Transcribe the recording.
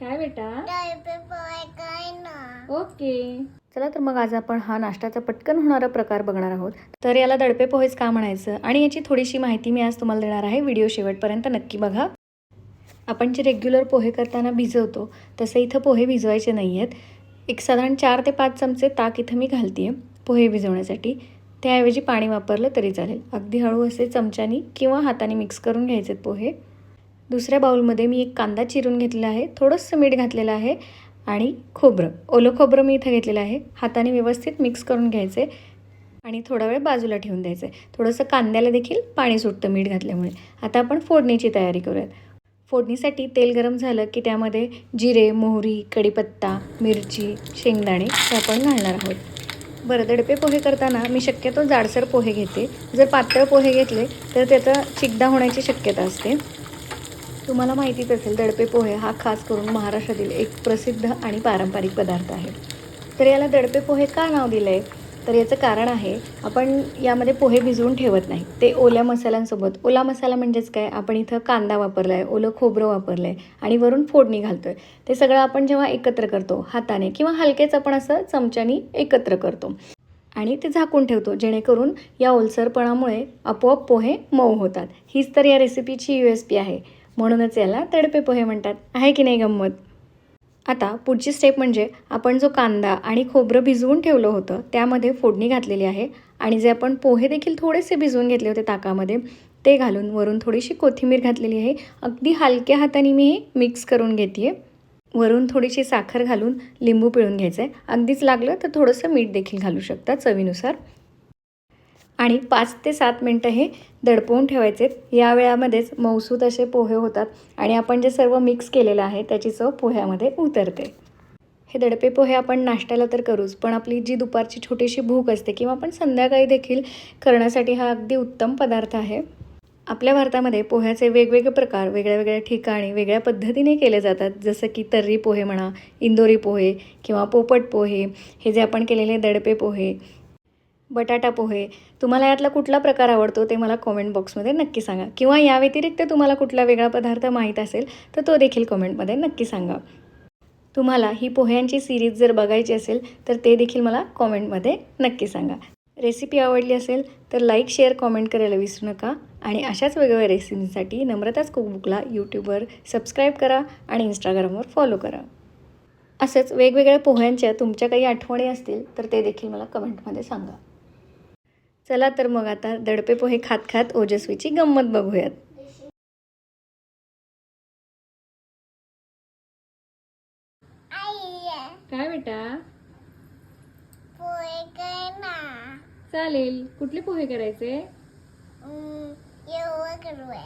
काय बेटा? काय ना ओके. चला तर मग आज आपण हा नाश्त्याचा पटकन होणारा प्रकार बघणार आहोत. तर याला दडपे पोहेच का म्हणायचं? आणि याची थोडीशी माहिती मी आज तुम्हाला देणार आहे. व्हिडिओ शेवटपर्यंत नक्की बघा. आपण जे रेग्युलर पोहे करताना भिजवतो तसे इथं पोहे भिजवायचे नाही आहेत एक साधारण चार ते पाच चमचे ताक इथं मी घालते पोहे भिजवण्यासाठी. त्याऐवजी पाणी वापरलं तरी चालेल. अगदी हळू असे चमच्यानी किंवा हाताने मिक्स करून घ्यायचे पोहे. दुसऱ्या बाउलमध्ये मी एक कांदा चिरून घेतलेला आहे थोडंसं मीठ घातलेलं आहे आणि खोबरं. ओलं खोबरं मी इथं घेतलेलं आहे. हाताने व्यवस्थित मिक्स करून घ्यायचे आणि थोडा वेळ बाजूला ठेवून द्यायचं. आहे थोडंसं कांद्याला देखील पाणी सुटतं मीठ घातल्यामुळे. आता आपण फोडणीची तयारी करूयात. फोडणीसाठी तेल गरम झालं की त्यामध्ये जिरे मोहरी कढीपत्ता मिरची शेंगदाणे हे आपण घालणार आहोत. बरं दडपे पोहे करताना मी शक्यतो जाडसर पोहे घेते. जर पातळ पोहे घेतले तर त्याचा चिकदा होण्याची शक्यता असते. तुम्हाला माहितीच असेल दडपे पोहे हा खास करून महाराष्ट्रातील एक प्रसिद्ध आणि पारंपरिक पदार्थ आहे. तर याला दडपे पोहे का नाव दिलं आहे तर याचं कारण आहे आपण यामध्ये पोहे भिजवून ठेवत नाही. ते ओल्या मसाल्यांसोबत ओला मसाला म्हणजेच काय? आपण इथं कांदा वापरला आहे ओलं खोबरं वापरलं आहे आणि वरून फोडणी घालतो आहे ते सगळं आपण जेव्हा एकत्र करतो हाताने किंवा हलकेच आपण असं चमच्यानी एकत्र करतो. आणि ते झाकून ठेवतो जेणेकरून या ओलसरपणामुळे आपोआप पोहे मऊ होतात. हीच तर या रेसिपीची यू एस पी आहे. म्हणूनच याला तडपे पोहे म्हणतात. आहे की नाही गंमत? आता पुढची स्टेप म्हणजे आपण जो कांदा आणि खोबरं भिजवून ठेवलं होतं त्यामध्ये फोडणी घातलेली आहे आणि जे आपण पोहे देखील थोडेसे भिजवून घेतले होते ताकामध्ये ते घालून वरून थोडीशी कोथिंबीर घातलेली आहे. अगदी हलक्या हाताने मी हे मिक्स करून घेते वरून थोडीशी साखर घालून लिंबू पिळून घ्यायचं आहे अगदीच लागलं तर थोडंसं मीठ देखील घालू शकता चवीनुसार. आणि पाच ते सात मिनटं हे दडपवून ठेवायचे. या वेळामध्येच मौसूत असे पोहे होतात आणि आपण जे सर्व मिक्स केलेलं आहे त्याची चव पोह्यामध्ये उतरते. हे दडपे पोहे आपण नाश्त्याला तर करूच पण आपली जी दुपारची छोटीशी भूक असते किंवा आपण संध्याकाळी देखील करण्यासाठी हा अगदी उत्तम पदार्थ आहे. आपल्या भारतामध्ये पोह्याचे वेगवेगळे प्रकार वेगळ्या वेगळ्या ठिकाणी वेगळ्या पद्धतीने केले जातात. जसं की तर्री पोहे म्हणा इंदोरी पोहे किंवा पोपट पोहे हे जे आपण केलेले दडपे पोहे बटाटा पोहे. तुम्हाला यातला कुठला प्रकार आवडतो ते मला कॉमेंट बॉक्समध्ये नक्की सांगा. किंवा या व्यतिरिक्त तुम्हाला कुठला वेगळा पदार्थ माहीत असेल तर तो देखील कमेंटमध्ये नक्की सांगा. तुम्हाला ही पोह्यांची सिरीज जर बघायची असेल तर ते देखील मला कॉमेंटमध्ये नक्की सांगा. रेसिपी आवडली असेल तर लाईक शेअर कॉमेंट करायला विसरू नका. आणि अशाच वेगवेगळ्या रेसिपींसाठी नम्रताच कुकबुकला यूट्यूबवर सबस्क्राईब करा आणि इंस्टाग्रामवर फॉलो करा. असंच वेगवेगळ्या पोह्यांच्या तुमच्या काही आठवणी असतील तर ते देखील मला कमेंटमध्ये सांगा. चला तर मग आता दडपे पोहे खात खात ओजस्वीची गंमत बघूयात. काय बेटा? पोहे चालेल. कुठले पोहे करायचे? करूया.